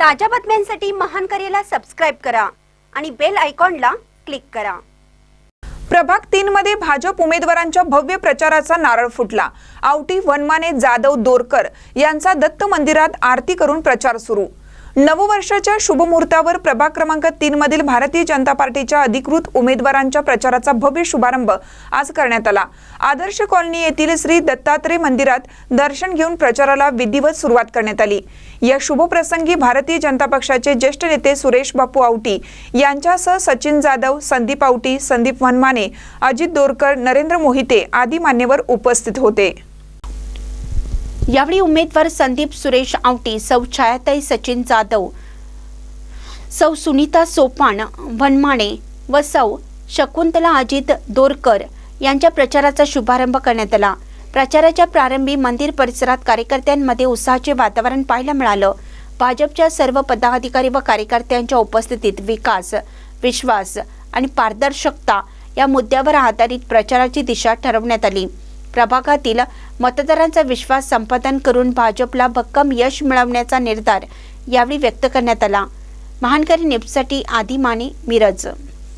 ताज्या बातम्यांसाठी महान करेला सबस्क्राईब करा आणि बेल आयकॉनला क्लिक करा. प्रभाग तीन मध्ये भाजप उमेदवारांच्या भव्य प्रचाराचा नारळ फुटला. आवटी वनमाने जाधव दोरकर यांचा दत्त मंदिरात आरती करून प्रचार सुरू. नववर्षाच्या शुभमुहूर्तावर प्रभाग क्रमांक तीन मधील भारतीय जनता पार्टीच्या अधिकृत उमेदवारांच्या प्रचाराचा भव्य शुभारंभ आज करण्यात आला. आदर्श कॉलनी येथील श्री दत्तात्रय मंदिरात दर्शन घेऊन प्रचाराला विधिवत सुरुवात करण्यात आली. या शुभप्रसंगी भारतीय जनता पक्षाचे ज्येष्ठ नेते सुरेश बापू आवटी यांच्यासह सचिन जाधव संदीप आवटी संदीप वनमाने अजित दोरकर नरेंद्र मोहिते आदी मान्यवर उपस्थित होते. यावेळी उमेदवार संदीप सुरेश आवटी सौ छायाताई सचिन जाधव सौ सुनीता सोपान वनमाणे व सौ शकुंतला अजित दोरकर यांच्या प्रचाराचा शुभारंभ करण्यात आला. प्रचाराच्या प्रारंभी मंदिर परिसरात कार्यकर्त्यांमध्ये उत्साहाचे वातावरण पाहायला मिळालं. भाजपच्या सर्व पदाधिकारी व कार्यकर्त्यांच्या उपस्थितीत विकास विश्वास आणि पारदर्शकता या मुद्द्यावर आधारित प्रचाराची दिशा ठरवण्यात आली. प्रभागातील मतदारांचा विश्वास संपादन करून भाजपला भक्कम यश मिळवण्याचा निर्धार यावेळी व्यक्त करण्यात आला. महानकरी न्यूजसाठी आदी माने मिरज